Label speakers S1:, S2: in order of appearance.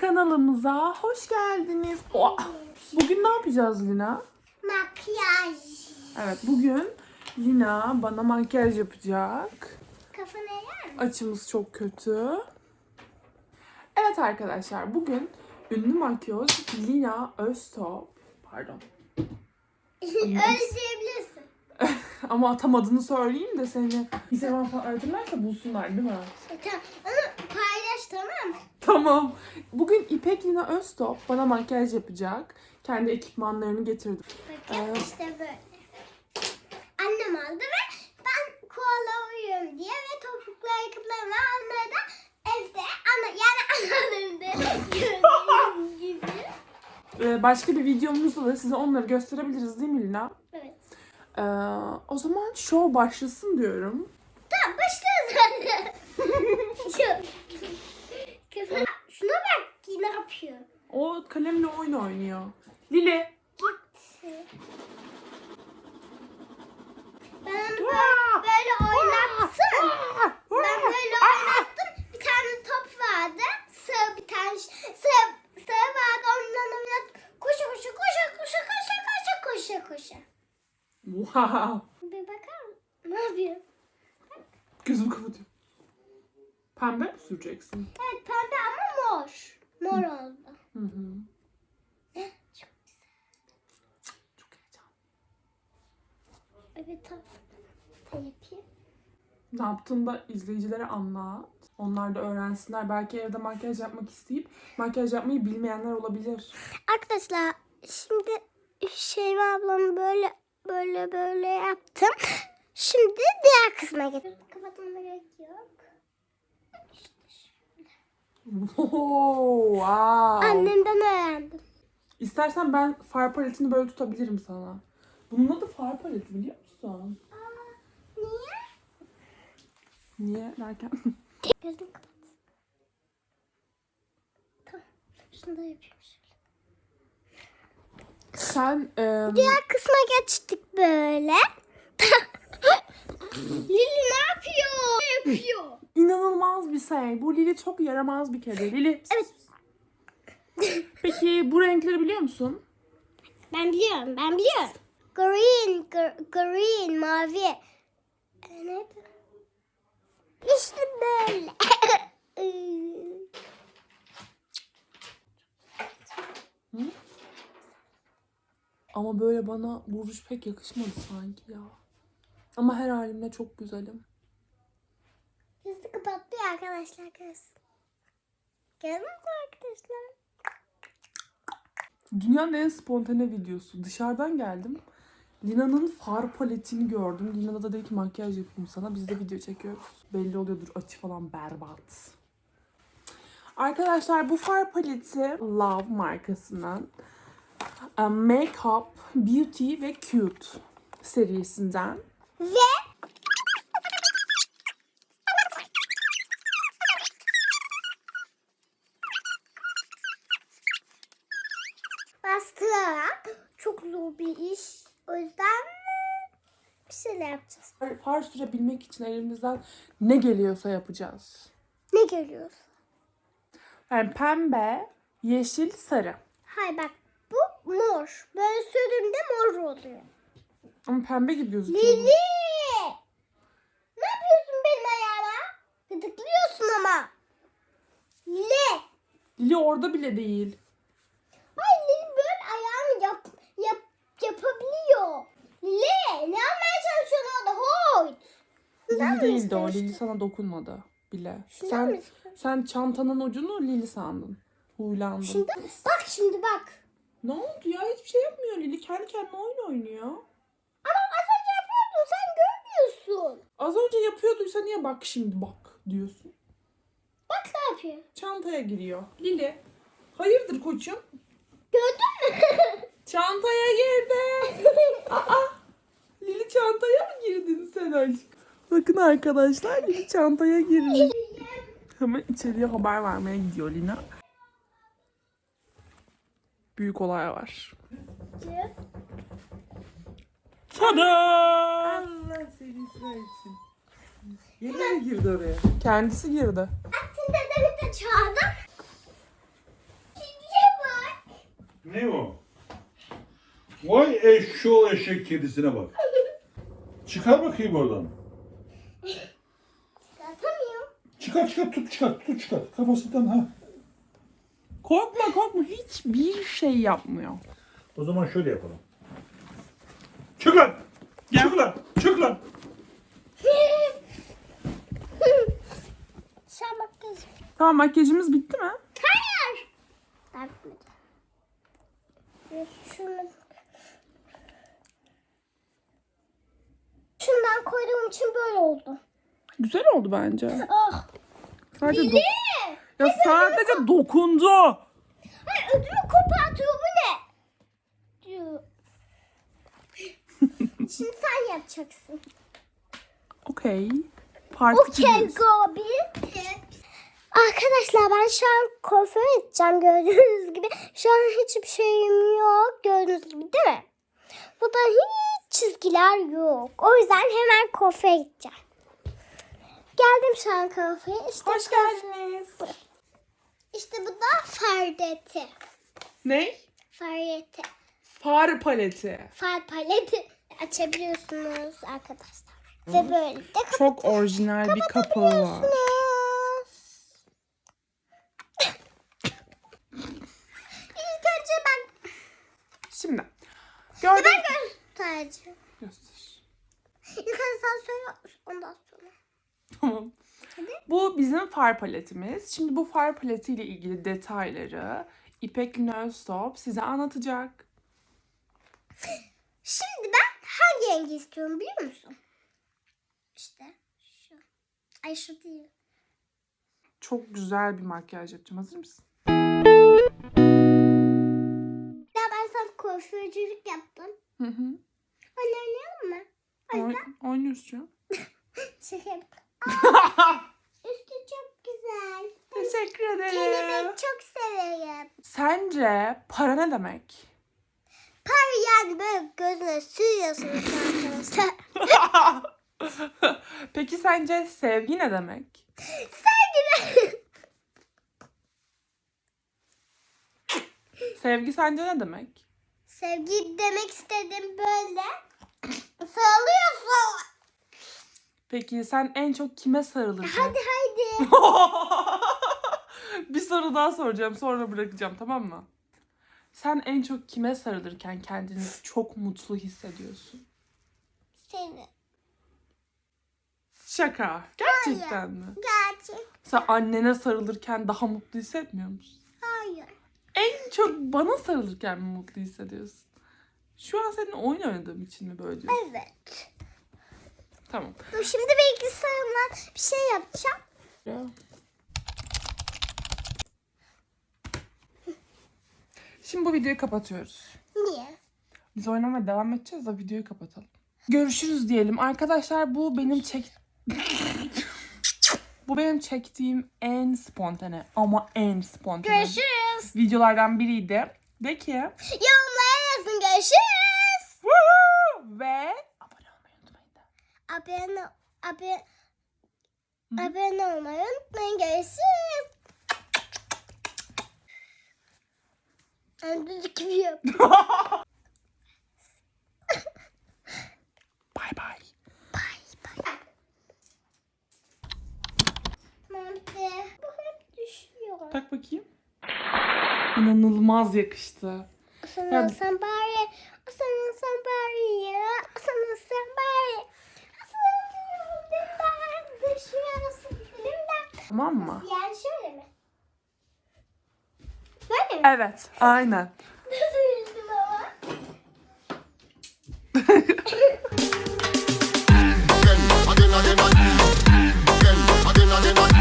S1: Kanalımıza hoş geldiniz. Oha! Bugün ne yapacağız Lina?
S2: Makyaj.
S1: Evet bugün Lina bana makyaj yapacak.
S2: Kafana yer mi?
S1: Açımız çok kötü. Evet arkadaşlar bugün ünlü makyöz Lina Öztop. Pardon.
S2: Öyle diyebilirsin.
S1: Ama tam adını söyleyeyim de seni Instagram falan aratırlarsa bulsunlar değil mi?
S2: Tamam. Onu paylaş tamam?
S1: Tamam. Bugün İpek Lina Öztop bana makyaj yapacak. Kendi ekipmanlarını getirdi.
S2: Bakın
S1: Evet.
S2: işte böyle. Annem aldı ve ben koala uyuyorum diye ve topuklu ayakkabılarımı onları da evde ana yani analarımda gördüğüm gibi.
S1: Ee, başka bir videomuzda da size onları gösterebiliriz değil mi Lina?
S2: Evet.
S1: Ee, o zaman show başlasın diyorum.
S2: Tamam başlıyoruz anne. Şuna bak ne yapıyor.
S1: O kalemle oyun oynuyor. Lili.
S2: Gitti. Ben böyle oynattım. Ben böyle oynattım. Bir tane top vardı. Sığ bir tane sığ, sığ vardı. Ondan oynattım. Koşa koşa koşa koşa koşa koşa koşa koşa.
S1: Wow.
S2: Bir bakar mısın? Ne yapıyor?
S1: Gözümü kapatıyorum. Pembe mi süreceksin?
S2: Evet pembe ama mor. Mor oldu.
S1: Hı hı.
S2: Çok
S1: Çok heyecanlı.
S2: Evet tamam. Ne yapayım?
S1: Ne yaptığını da izleyicilere anlat. Onlar da öğrensinler. Belki evde makyaj yapmak isteyip makyaj yapmayı bilmeyenler olabilir.
S2: Arkadaşlar şimdi Şeyma ablamı böyle böyle böyle yaptım. Şimdi diğer kısma geçelim. Kapatmama gerek yok.
S1: Wow. wow.
S2: Annemden öğrendim.
S1: İstersen ben far paletini böyle tutabilirim sana. Bunun adı far paleti biliyor musun?
S2: Niye?
S1: Niye derken?
S2: Gözünü kapat. Tamam. Şunu da yapayım şöyle.
S1: Sen em,
S2: Diğer kısma geçtik böyle. Lili ne yapıyor? Ne yapıyor?
S1: inanılmaz bir şey. Bu Lili çok yaramaz bir kedi. Lili.
S2: Evet.
S1: Peki bu renkleri biliyor musun?
S2: Ben biliyorum, ben biliyorum. Green, gr- green, mavi. E, neydi? İşte böyle.
S1: Ama böyle bana bu ruj pek yakışmadı sanki ya. Ama her halimle çok güzelim.
S2: Hızlı kapattı arkadaşlar kız. Gördünüz mü arkadaşlar?
S1: Dünyanın en spontane videosu. Dışarıdan geldim. Lina'nın far paletini gördüm. Lina da dedi ki makyaj yapayım sana. Biz de video çekiyoruz. Belli oluyordur açı falan berbat. Arkadaşlar bu far paleti Love markasının e, Makeup, Beauty ve Cute serisinden.
S2: Ve bastırarak çok zor bir iş. O yüzden bir şeyler yapacağız.
S1: Far- sürebilmek için elimizden ne geliyorsa yapacağız.
S2: Ne görüyoruz?
S1: Yani pembe, yeşil, sarı.
S2: Hay bak mor. Böyle sürdüğümde mor oluyor.
S1: Ama pembe gibi gözüküyor.
S2: Lili! Ne yapıyorsun benim ayağıma? Gıdıklıyorsun ama. Lili!
S1: Lili orada bile değil.
S2: Ay Lili böyle ayağımı yap, yap, yapabiliyor. Lili ne yapmaya çalışıyorsun orada? Hoyt!
S1: Lili değildi o. Lili sana dokunmadı bile.
S2: Şundan
S1: Sen sen çantanın ucunu Lili sandın. Huylandın.
S2: Şimdi bak şimdi bak.
S1: Ne oldu ya? Hiçbir şey yapmıyor Lili. Kendi kendine oyun oynuyor.
S2: Ama az önce yapıyordun sen görmüyorsun.
S1: Az önce yapıyorduysa niye bak şimdi bak diyorsun.
S2: Bak ne yapıyor.
S1: Çantaya giriyor. Lili. Hayırdır koçum?
S2: Gördün mü?
S1: Çantaya girdi. Aa. Lili çantaya mı girdin sen aşkım? Bakın arkadaşlar Lili çantaya girdi. Hemen içeriye haber vermeye gidiyor Lina. Büyük olay var. Tada!
S3: Allah seni sevsin. Yine mi girdi oraya?
S1: Kendisi girdi.
S2: Aslında dedemi de çağırdım.
S4: Ne o? Vay eşşoğlu eşek kedisine bak. Çıkar bakayım oradan.
S2: Yapamıyorum.
S4: Çıkar çıkar tut çıkar tut çıkar. Kafasından ha.
S1: Korkma korkma hiçbir şey yapmıyor.
S4: O zaman şöyle yapalım. Çık lan. Çık lan. Çık lan.
S2: Sen bak.
S1: Tamam makyajımız bitti mi?
S2: Hayır. Bitmedi. Şunu... Şundan koyduğum için böyle oldu.
S1: Güzel oldu bence.
S2: Ah.
S1: Sadece do- ya sadece dokundu.
S2: Hayır ödümü kopartıyor bu ne? Diyor. Şimdi sen yapacaksın.
S1: Okey. Parti
S2: Okey
S1: gidiyoruz.
S2: Gobi. Arkadaşlar ben şu an kuaföre gideceğim gördüğünüz gibi. Şu an hiçbir şeyim yok gördüğünüz gibi değil mi? Burada hiç çizgiler yok. O yüzden hemen kuaföre gideceğim. Geldim şu an kuaföre. İşte
S1: Hoş geldiniz.
S2: İşte bu da fardeti.
S1: Ne?
S2: Fardeti.
S1: Far paleti.
S2: Far paleti açabiliyorsunuz arkadaşlar. Ve böyle de
S1: Çok orijinal bir kapağı var.
S2: İlk önce ben,
S1: Şimdi. Gördün
S2: ben göstereceğim.
S1: Göster.
S2: İlk önce sen söyle ondan sonra.
S1: Tamam. Bu bizim far paletimiz. Şimdi bu far paletiyle ilgili detayları İpek Nöztop size anlatacak.
S2: Şimdi ben hangi rengi istiyorum biliyor musun? İşte şu. Ay şu değil.
S1: Çok güzel bir makyaj yapacağım. Hazır mısın?
S2: Ya ben sana kuaförcülük yaptım.
S1: Hı hı.
S2: Oynayalım mı? O yüzden
S1: Oyn- oynuyoruz şu an.
S2: şaka yap- Aa, Üstü çok güzel.
S1: Teşekkür ederim.
S2: Kelebek çok severim.
S1: Sence para ne demek?
S2: Par yani böyle gözüne sürüyorsunuz arkadaşlar.
S1: Peki sence sevgi ne demek?
S2: Sevgili.
S1: Sevgi sence ne demek?
S2: Sevgi demek istedim böyle. Sarılıyorsun.
S1: Peki sen en çok kime sarılırdın?
S2: Hadi hadi.
S1: bir soru daha soracağım sonra bırakacağım tamam mı? Sen en çok kime sarılırken kendini çok mutlu hissediyorsun?
S2: Seni.
S1: Şaka. Gerçekten mi?
S2: Gerçek.
S1: Sen annene sarılırken daha mutlu hissetmiyor musun?
S2: Hayır.
S1: En çok bana sarılırken mi mutlu hissediyorsun? Şu an senin oyun oynadığım için mi böyle diyorsun?
S2: Evet.
S1: Tamam.
S2: Dur şimdi bilgisayarımdan bir şey yapacağım.
S1: Ya. Şimdi bu videoyu kapatıyoruz.
S2: Niye?
S1: Biz oynamaya devam edeceğiz da videoyu kapatalım. Görüşürüz diyelim. Arkadaşlar bu benim çek... bu benim çektiğim en spontane ama en spontane
S2: Görüşürüz.
S1: videolardan biriydi. De ki
S2: Yorumlara yazın. Görüşürüz.
S1: "Woohoo!" ve abone olmayı unutmayın da.
S2: Abone, abone, abone olmayı unutmayın. Görüşürüz. Düdük gibi yap.
S1: Bay bay.
S2: Mantı. Bu hep düşüyor.
S1: Tak bakayım. İnanılmaz yakıştı.
S2: Sen bari. Sana sen bari ya. Anne şuraya nasıl dikelim de.
S1: Tamam mı?
S2: Yani şöyle mi? Böyle mi?
S1: Evet, aynen.
S2: Nasıl yüzdüm ama? Again, again, again, again, again, again, again.